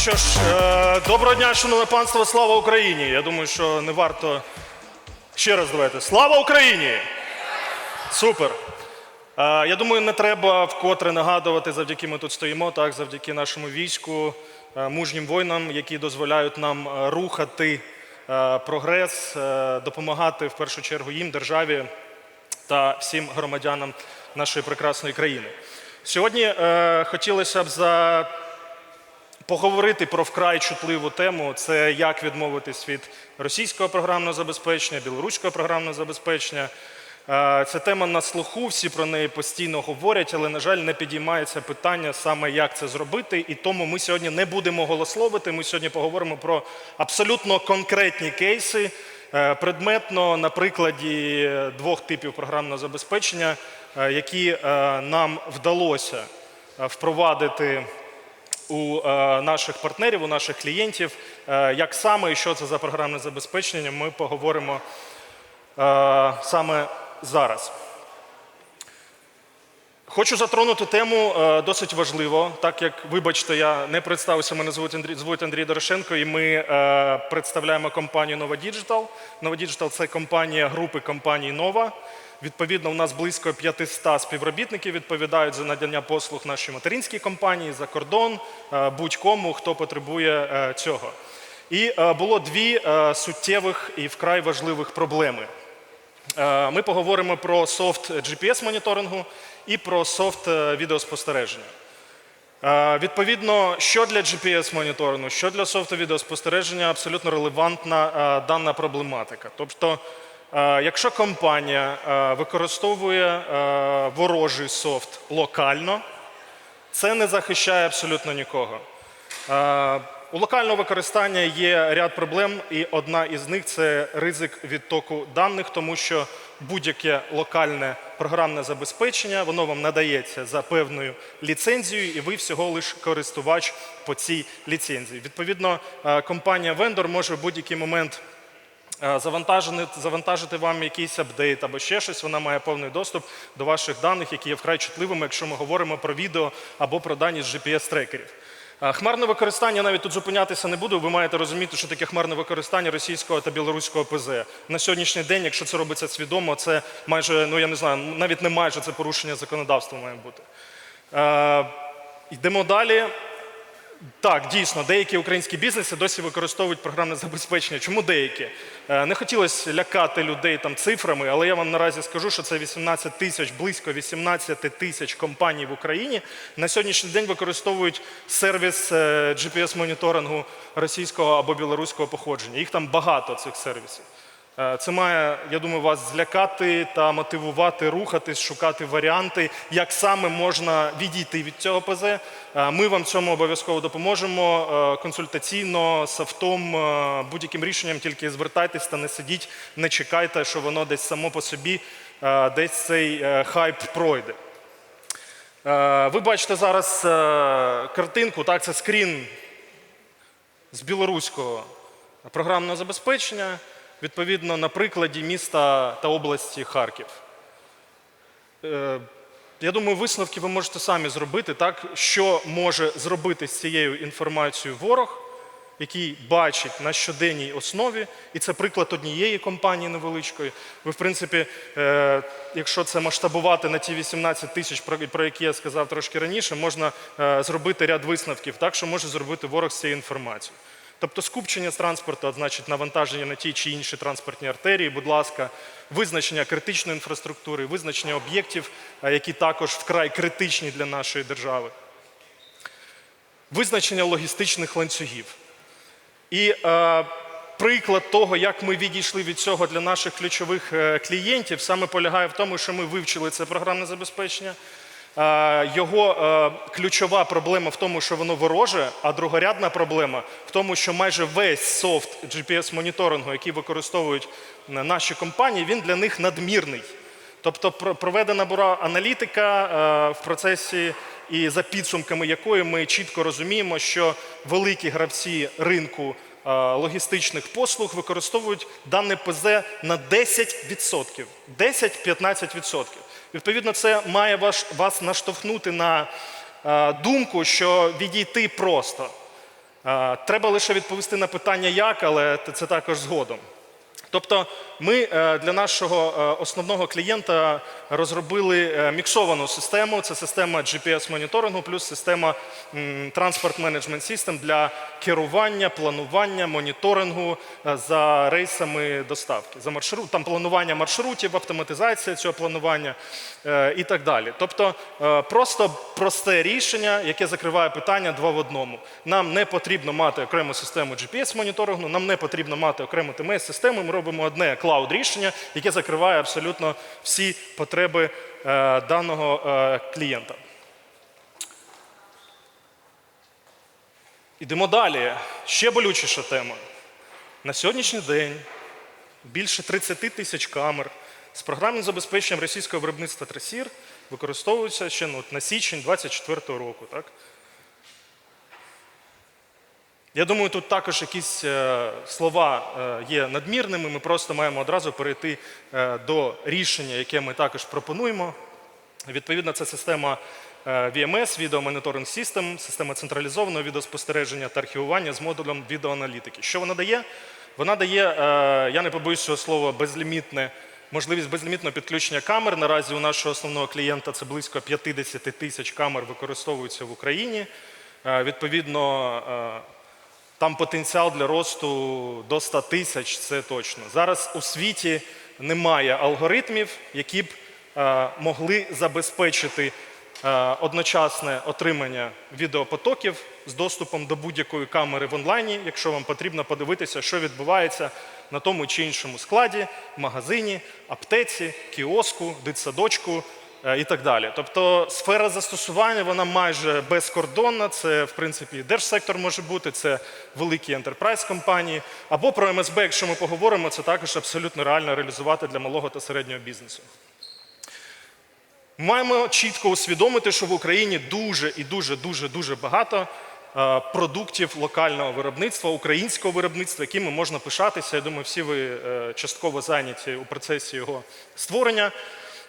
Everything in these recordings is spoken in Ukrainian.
що ж, е, доброго дня, шановне панство, слава Україні! Я думаю, що не варто ще раз давайте. Слава Україні! Супер! Е, я думаю, не треба вкотре нагадувати, завдяки ми тут стоїмо, так, завдяки нашому війську, е, мужнім воїнам, які дозволяють нам рухати прогрес, допомагати в першу чергу їм, державі та всім громадянам нашої прекрасної країни. Сьогодні хотілося б за поговорити про вкрай чутливу тему це як відмовитись від російського програмного забезпечення, білоруського програмного забезпечення. Е, Ця тема на слуху, всі про неї постійно говорять, але, на жаль, не підіймається питання саме як це зробити. І тому ми сьогодні не будемо голословити. Ми сьогодні поговоримо про абсолютно конкретні кейси, е, предметно на прикладі двох типів програмного забезпечення, е, які нам вдалося впровадити у е, наших партнерів, у наших клієнтів. Е, Як саме і що це за програмне забезпечення, ми поговоримо е, саме зараз. Хочу затронути тему е, досить важливо, так як, вибачте, я не представився, мене звуть Андрій, звуть Андрій Дорошенко, і ми е, представляємо компанію Nova Digital. Nova Digital – це компанія групи компаній Nova. Відповідно, у нас близько 500 співробітників відповідають за надання послуг нашій материнській компанії, за кордон, е, будь-кому, хто потребує цього. І було дві суттєвих і вкрай важливих проблеми. Е, Ми поговоримо про софт GPS-моніторингу і про софт е, відеоспостереження. Е, Відповідно, що для GPS-моніторингу, що для софту відеоспостереження абсолютно релевантна дана проблематика. Тобто, якщо компанія використовує ворожий софт локально, це не захищає абсолютно нікого. У локального використання є ряд проблем, і одна із них це ризик відтоку даних, тому що будь-яке локальне програмне забезпечення воно вам надається за певною ліцензією, і ви всього лиш користувач по цій ліцензії. Відповідно, е, компанія-вендор може в будь-який момент е, завантажити, завантажити вам якийсь апдейт або ще щось. Вона має повний доступ до ваших даних, які є вкрай чутливими, якщо ми говоримо про відео або про дані з GPS-трекерів. Е, Хмарне використання навіть тут зупинятися не буду. Ви маєте розуміти, що таке хмарне використання російського та білоруського ПЗ. На сьогоднішній день, якщо це робиться свідомо, це майже, ну я не знаю, навіть не майже це порушення законодавства має бути. Е, йдемо далі. Так, дійсно, деякі українські бізнеси досі використовують програмне забезпечення. Чому деякі? Е, Не хотілося лякати людей там цифрами, але я вам наразі скажу, що це 18 тисяч, близько 18 тисяч компаній в Україні на сьогоднішній день використовують сервіс е, GPS-моніторингу російського або білоруського походження. Їх там багато цих сервісів. Е, Це має, я думаю, вас злякати та мотивувати рухатись, шукати варіанти, як саме можна відійти від цього ПЗ. Е, Ми вам цьому обов'язково допоможемо е, консультаційно, софтом, будь-яким рішенням, тільки звертайтесь та не сидіть, не чекайте, що воно десь само по собі, десь цей хайп пройде. Ви бачите зараз картинку, так, це скрін з білоруського програмного забезпечення, відповідно на прикладі міста та області Харків. Е, Я думаю, висновки ви можете самі зробити, так, що може зробити з цією інформацією ворог, який бачить на щоденній основі, і це приклад однієї компанії невеличкої. Ви, в принципі, е, якщо це масштабувати на ті 18 тисяч, про, які я сказав трошки раніше, можна е, зробити ряд висновків, так, що може зробити ворог з цією інформацією. Тобто скупчення з транспорту, значить навантаження на ті чи інші транспортні артерії, будь ласка, визначення критичної інфраструктури, визначення об'єктів, е, які також вкрай критичні для нашої держави, визначення логістичних ланцюгів. І е, приклад того, як ми відійшли від цього для наших ключових е, клієнтів, саме полягає в тому, що ми вивчили це програмне забезпечення. Е, його е, ключова проблема в тому, що воно вороже, а другорядна проблема в тому, що майже весь софт GPS-моніторингу, який використовують е, наші компанії, він для них надмірний. Тобто проведена була аналітика в процесі, і за підсумками якої ми чітко розуміємо, що великі гравці ринку логістичних послуг використовують дане ПЗ на 10%. 10-15%. Відповідно, це має вас, вас наштовхнути на е, думку, що відійти просто. Е, Треба лише відповісти на питання як, але це також згодом. Тобто ми е, для нашого е, основного клієнта розробили е, міксовану систему. Це система GPS-моніторингу плюс система м, Transport Management System для керування, планування, моніторингу за рейсами доставки, за маршрут, там планування маршрутів, автоматизація цього планування і так далі. Тобто просто просте рішення, яке закриває питання два в одному. Нам не потрібно мати окрему систему GPS-моніторингу, нам не потрібно мати окрему ТМС-систему. Ми робимо одне клауд-рішення, яке закриває абсолютно всі потреби е, даного е, клієнта. Ідемо далі. Ще болючіша тема. На сьогоднішній день більше 30 тисяч камер з програмним забезпеченням російського виробництва Трасір використовуються ще ну, на січень 2024 року. Так? Я думаю, тут також якісь е, слова е, є надмірними. Ми просто маємо одразу перейти е, до рішення, яке ми також пропонуємо. Відповідно, це система VMS, Video Monitoring System, система централізованого відеоспостереження та архівування з модулем відеоаналітики. Що вона дає? Вона дає, я не побоюсь цього слова, безлімітне, можливість безлімітного підключення камер. Наразі у нашого основного клієнта це близько 50 тисяч камер використовуються в Україні. Відповідно, там потенціал для росту до 100 тисяч, це точно. Зараз у світі немає алгоритмів, які б е, могли забезпечити е, одночасне отримання відеопотоків з доступом до будь-якої камери в онлайні, якщо вам потрібно подивитися, що відбувається на тому чи іншому складі, магазині, аптеці, кіоску, дитсадочку і так далі. Тобто сфера застосування вона майже безкордонна. Це, в принципі, держсектор може бути, це великі ентерпрайз компанії. Або про МСБ, якщо ми поговоримо, це також абсолютно реально реалізувати для малого та середнього бізнесу. Маємо чітко усвідомити, що в Україні дуже і дуже дуже дуже багато е, продуктів локального виробництва, українського виробництва, якими можна пишатися. Я думаю, всі ви е, частково зайняті у процесі його створення.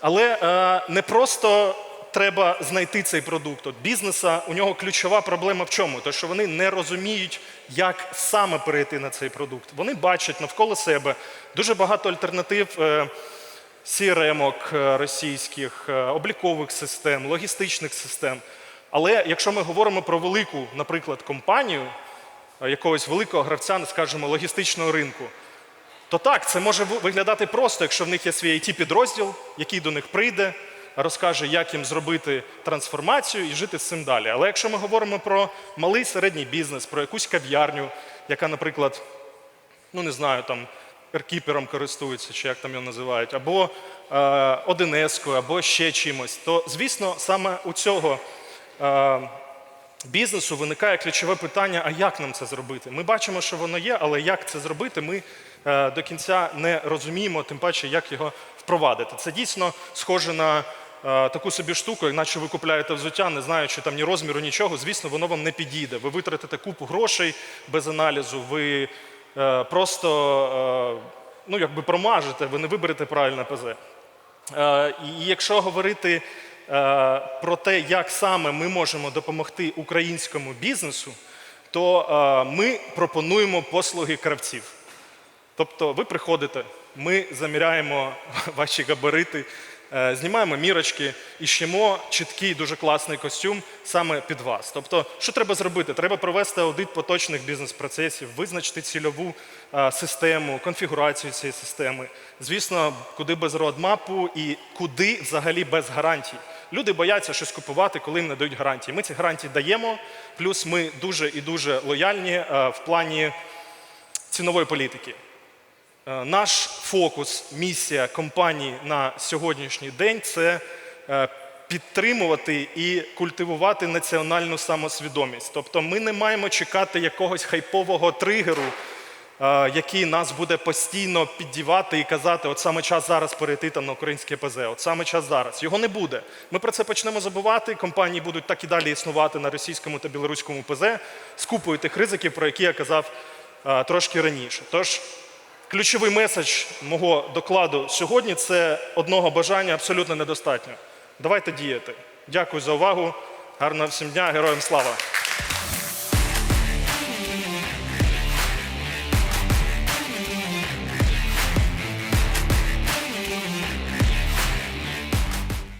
Але е, не просто треба знайти цей продукт. От бізнеса у нього ключова проблема в чому? То що вони не розуміють, як саме перейти на цей продукт. Вони бачать навколо себе дуже багато альтернатив. е, CRM-ок е, російських, е, облікових систем, логістичних систем. Але якщо ми говоримо про велику, наприклад, компанію, е, якогось великого гравця, скажімо, логістичного ринку, то так, це може виглядати просто, якщо в них є свій it підрозділ який до них прийде, розкаже, як їм зробити трансформацію і жити з цим далі. Але якщо ми говоримо про малий середній бізнес, про якусь кав'ярню, яка, наприклад, ну не знаю, там еркіпером користуються, чи як там його називають, або е, одинескою, або ще чимось, то звісно, саме у цього е, бізнесу виникає ключове питання: а як нам це зробити? Ми бачимо, що воно є, але як це зробити, ми до кінця не розуміємо, тим паче, як його впровадити. Це дійсно схоже на. е, Таку собі штуку, іначе ви купляєте взуття, не знаючи там ні розміру, нічого, звісно, воно вам не підійде. Ви витратите купу грошей без аналізу, ви е, просто е, ну, якби промажете, ви не виберете правильне ПЗ. Е, І якщо говорити е, про те, як саме ми можемо допомогти українському бізнесу, то е, ми пропонуємо послуги кравців. Тобто ви приходите, ми заміряємо ваші габарити, е, знімаємо мірочки і щемо чіткий, дуже класний костюм саме під вас. Тобто, що треба зробити? Треба провести аудит поточних бізнес-процесів, визначити цільову е, систему, конфігурацію цієї системи. Звісно, куди без родмапу і куди взагалі без гарантій. Люди бояться щось купувати, коли їм не дають гарантії. Ми ці гарантії даємо, плюс ми дуже і дуже лояльні е, в плані цінової політики. Е, Наш фокус, місія компанії на сьогоднішній день це е, підтримувати і культивувати національну самосвідомість. Тобто ми не маємо чекати якогось хайпового тригеру, е, який нас буде постійно піддівати і казати, от саме час зараз перейти там на українське ПЗ, от саме час зараз. Його не буде. Ми про це почнемо забувати. Компанії будуть так і далі існувати на російському та білоруському ПЗ з купою тих ризиків, про які я казав трошки раніше. Тож Ключовий меседж мого докладу сьогодні це одного бажання абсолютно недостатньо. Давайте діяти. Дякую за увагу. Гарного всім дня, героям слава!